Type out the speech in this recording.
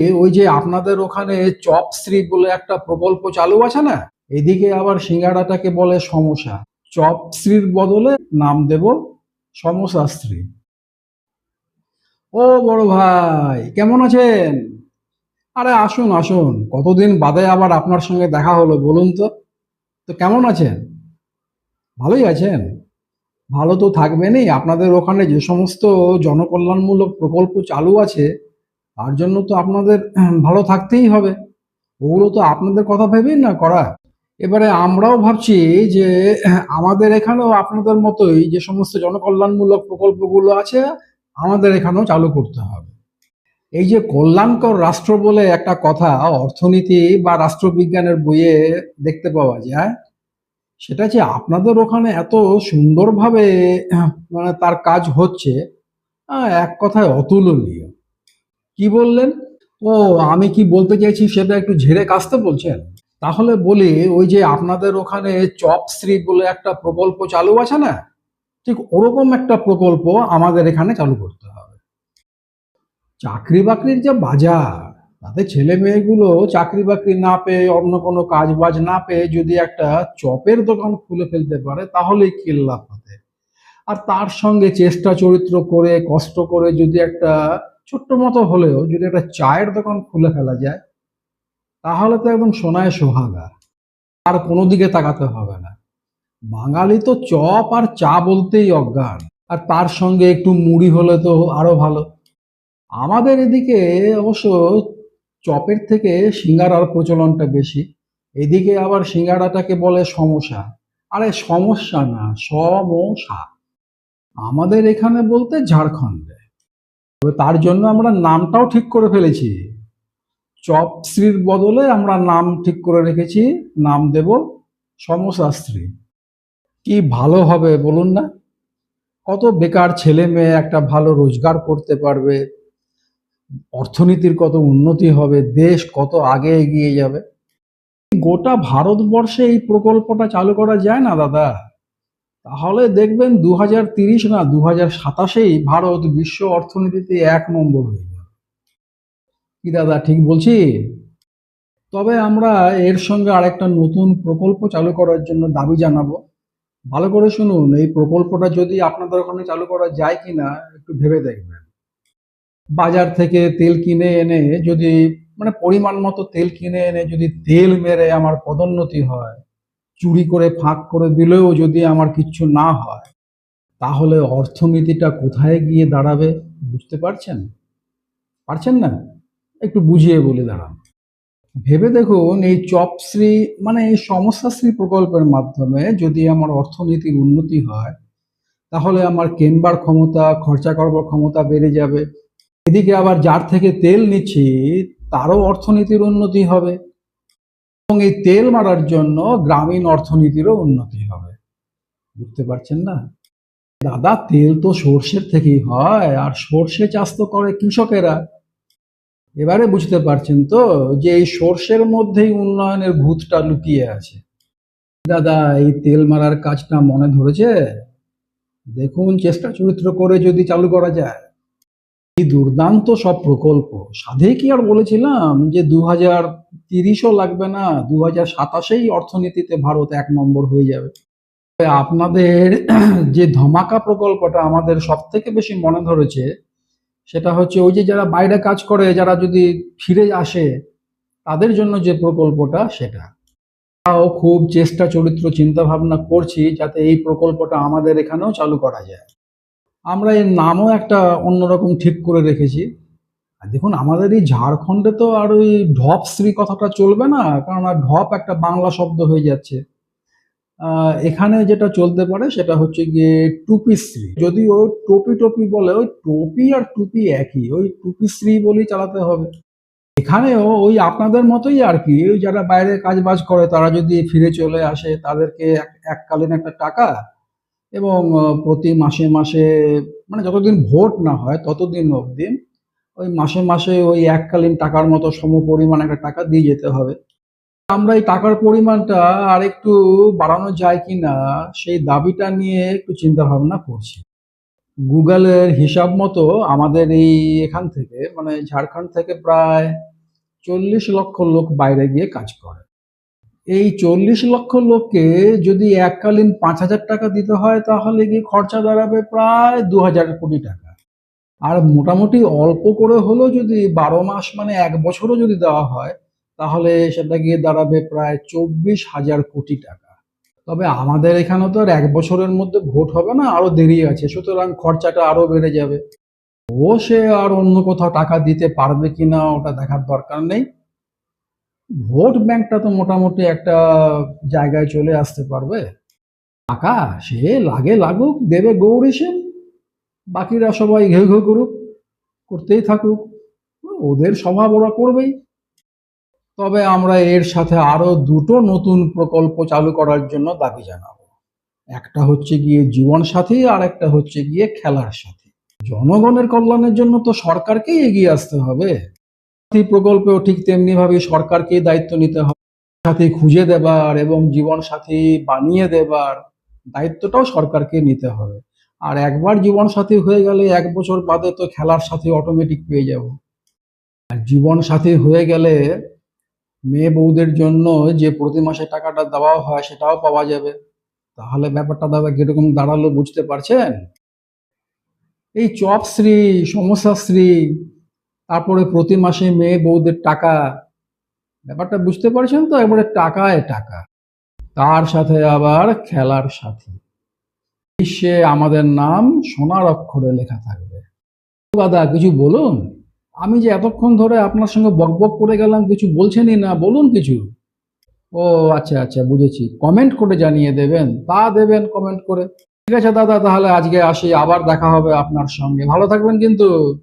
ওই যে আপনাদের ওখানে চপশ্রী বলে একটা প্রকল্প চালু আছে না? এদিকে আবার সিঙ্গাড়াটাকে বলে সমস্যা চপশ্রীর বদলে নাম দেব সমসাশ্রী ও বড় ভাই, কেমন আছেন? আরে আসুন আসুন। কতদিন বাদে আবার আপনার সঙ্গে দেখা হলো, বলুন তো। তো কেমন আছেন? ভালোই আছেন। ভালো তো থাকবেনই। আপনাদের ওখানে যে সমস্ত জনকল্যাণমূলক প্রকল্প চালু আছে তার জন্য তো আপনাদের ভালো থাকতেই হবে। ওগুলো তো আপনাদের কথা ভেবেই না করা। এবারে আমরাও ভাবছি যে আমাদের এখানেও আপনাদের মতোই যে সমস্ত জনকল্যাণমূলক প্রকল্পগুলো আছে, আমাদের এখানেও চালু করতে হবে। এই যে কল্যাণকর রাষ্ট্র বলে একটা কথা অর্থনীতি বা রাষ্ট্রবিজ্ঞানের বইয়ে দেখতে পাওয়া যায়, সেটা যে আপনাদের ওখানে এত সুন্দরভাবে মানে তার কাজ হচ্ছে এক কথায় অতুলনীয়। কি বললেন? ও, আমি কি বলতে চাইছি সেটা একটু ঝেড়ে কাস্তে বলছেন? তাহলে বলি, ওই যে আপনাদের ওখানে চপশ্রী বলে একটা প্রকল্প চালু আছে না? ঠিক ওরকম একটা প্রকল্প আমাদের এখানে চালু করতে হবে। চাকরি বাকরির যে বাজার, তাতে ছেলে মেয়েগুলো চাকরি বাকরি না পেয়ে, অন্য কোনো কাজ বাজ না পেয়ে যদি একটা চপের দোকান খুলে ফেলতে পারে, তাহলেই কেল্লা পাতে আর তার সঙ্গে চেষ্টা চরিত্র করে, কষ্ট করে যদি একটা ছোট্ট মতো হলেও যদি একটা চায়ের দোকান খুলে ফেলা যায়, তাহলে তো একদম সোনায় সোহাগা আর কোনো দিকে তাকাতে হবে না। বাঙালি তো চপ আর চা বলতেই অজ্ঞান। আর তার সঙ্গে একটু মুড়ি হলে তো আরও ভালো। আমাদের এদিকে অবশ্য চপের থেকে সিঙ্গারার প্রচলনটা বেশি। এদিকে আবার সিঙ্গারাটাকে বলে সমস্যা আরে সমস্যা না সমস্যা আমাদের এখানে বলতে ঝাড়খণ্ডে। তবে তার জন্য আমরা নামটাও ঠিক করে ফেলেছি। চপশ্রীর বদলে আমরা নাম ঠিক করে রেখেছি, নাম দেব সমশাস্ত্রী কি ভালো হবে বলুন না? কত বেকার ছেলে মেয়ে একটা ভালো রোজগার করতে পারবে, অর্থনীতির কত উন্নতি হবে, দেশ কত আগে এগিয়ে যাবে। গোটা ভারতবর্ষে এই প্রকল্পটা চালু করা যায় না, দাদা। তাহলে দেখবেন দু না দু হাজার সাতাশেই ভারত বিশ্ব অর্থনীতিতে এক নম্বর হয়ে যাবে কি দাদা, ঠিক বলছি? তবে আমরা এর সঙ্গে আরেকটা নতুন প্রকল্প চালু করার জন্য দাবি জানাব। ভালো করে শুনুন, এই প্রকল্পটা যদি আপনাদের ওখানে চালু করা যায় কিনা একটু ভেবে দেখবেন। বাজার থেকে তেল কিনে এনে যদি মানে পরিমাণ মতো তেল কিনে এনে যদি তেল মেরে আমার পদোন্নতি হয় চুরি করে ফাঁক করে দিলেও যদি আমার কিচ্ছু না হয়, তাহলে অর্থনীতিটা কোথায় গিয়ে দাঁড়াবে বুঝতে পারছেন? পারছেন না? একটু বুঝিয়ে বলে দাঁড়ান। ভেবে দেখুন, এই চপশ্রী মানে এই সমস্যাশ্রী প্রকল্পের মাধ্যমে যদি আমার অর্থনীতির উন্নতি হয়, তাহলে আমার কেনবার ক্ষমতা, খরচা করবার ক্ষমতা বেড়ে যাবে। এদিকে আবার যার থেকে তেল নিচ্ছি, তারও অর্থনীতির উন্নতি হবে। এবং এই তেল মারার জন্য গ্রামীণ অর্থনীতিরও উন্নতি হবে। বুঝতে পারছেন না? দাদা, তেল তো সর্ষের থেকেই হয়, আর সর্ষে চাষ তো করে কৃষকেরা। এবারে বুঝতে পারছেন তো যে এই সর্ষের মধ্যেই উন্নয়নের ভূতটা লুকিয়ে আছে। দাদা, এই তেল মারার কাজটা মনে ধরেছে? দেখুন, চেষ্টা চরিত্র করে যদি চালু করা যায়। কি দুর্দান্ত সব প্রকল্প। সাধে কি আর বলেছিলাম যে দু হাজার তিরিশও লাগবে না দু হাজার সাতাশেই অর্থনীতিতে ভারত এক নম্বর হয়ে যাবে। আপনাদের যে ধমাকা প্রকল্পটা আমাদের সব থেকে বেশি মনে ধরেছে, সেটা হচ্ছে ওই যে যারা বাইরে কাজ করে, যারা যদি ফিরে আসে, তাদের জন্য যে প্রকল্পটা, সেটা। তাও খুব চেষ্টা, চরিত্র চিন্তা ভাবনা করছি যাতে এই প্রকল্পটা আমাদের এখানেও চালু করা যায়। আমরা এর নামও একটা অন্যরকম ঠিক করে রেখেছি। আর দেখুন, আমাদের এই ঝাড়খণ্ডে তো আর ওই ঢপ শ্রী কথাটা চলবে না, কারণ আর ঢপ একটা বাংলা শব্দ হয়ে যাচ্ছে। এখানে যেটা চলতে পারে সেটা হচ্ছে গিয়ে টুপিশ্রী যদি ও টপি টপি বলে, ওই টপি আর টুপি একই, ওই টুপিশ্রী বলেই চালাতে হবে। এখানেও ওই আপনাদের মতোই আর কি যারা বাইরে কাজ বাজ করে, তারা যদি ফিরে চলে আসে, তাদেরকে এক- এককালীন একটা টাকা এবং প্রতি মাসে মাসে মানে যতদিন ভোট না হয় ততদিন অবধি ওই মাসে মাসে ওই এককালীন টাকার মতো সম পরিমাণ একটা টাকা দিয়ে যেতে হবে। আমরা এই টাকার পরিমাণটা আর একটু বাড়ানো যায় কিনা সেই দাবিটা নিয়ে একটু চিন্তা ভাবনা করছি। গুগলের হিসাব মতো আমাদের এই এখান থেকে মানে ঝাড়খণ্ড থেকে প্রায় চল্লিশ লক্ষ লোক বাইরে গিয়ে কাজ করে। এই চল্লিশ লক্ষ লোককে যদি এককালীন পাঁচ হাজার টাকা দিতে হয়, তাহলে গিয়ে খরচা দাঁড়াবে প্রায় দু হাজার কোটি টাকা? আর মোটামুটি অল্প করে হলেও যদি বারো মাস মানে এক বছরও যদি দেওয়া হয়, তাহলে সেটা গিয়ে দাঁড়াবে প্রায় চব্বিশ হাজার কোটি টাকা। তবে আমাদের এখানে তো আর এক বছরের মধ্যে ভোট হবে না, আরও দেরি আছে, সুতরাং খরচাটা আরও বেড়ে যাবে। ও সে আর অন্য কোথাও টাকা দিতে পারবে কিনা ওটা দেখার দরকার নেই। ভোট ব্যাংকটা তো মোটামুটি একটা জায়গায় চলে আসতে পারবে। টাকা সে লাগে লাগুক, দেবে গৌরী সেন, বাকিরা সবাই ঘেউ ঘেউ করুক, করতেই থাকুক। ওদের স্বভাব ওরা করবেই। তবে আমরা এর সাথে আরও দুটো নতুন প্রকল্প চালু করার জন্য দাবি জানাব। একটা হচ্ছে গিয়ে জীবন সাথী, আর একটা হচ্ছে গিয়ে খেলার সাথী। জনগণের কল্যাণের জন্য তো সরকারকেই এগিয়ে আসতে হবে। সাথী প্রকল্পেও ঠিক তেমনি ভাবে সরকারকেই দায়িত্ব নিতে হবে। সাথী খুঁজে দেবার এবং জীবন সাথী বানিয়ে দেবার দায়িত্বটাও সরকারকে নিতে হবে। আর একবার জীবন সাথী হয়ে গেলে এক বছর বাদে তো খেলার সাথে অটোমেটিক পেয়ে যাব। আর জীবন সাথী হয়ে গেলে মেয়ে বউদের জন্য যে প্রতি মাসে টাকাটা দেওয়া হয় সেটাও পাওয়া যাবে। তাহলে ব্যাপারটা দাদা কীরকম দাঁড়াল বুঝতে পারছেন? এই চপশ্রী সমস্যাশ্রী তারপরে প্রতি মাসে মেয়ে বউদের টাকা। ব্যাপারটা বুঝতে পারছেন তো? একবারে টাকায় টাকা। তার সাথে আবার খেলার সাথী। বিশ্বে আমাদের নাম সোনার অক্ষরে লেখা থাকবে। দাদা কিছু বলুন? আমি যে এতক্ষণ ধরে আপনার সঙ্গে বকবক করে গেলাম, কিছু বলছেনই না। বলুন কিছু। ও আচ্ছা আচ্ছা বুঝেছি। কমেন্ট করে জানিয়ে দেবেন। তা দেবেন কমেন্ট করে। ঠিক আছে, দাদা, তাহলে আজকে আসি। আবার দেখা হবে আপনার সঙ্গে। ভালো থাকবেন কিন্তু।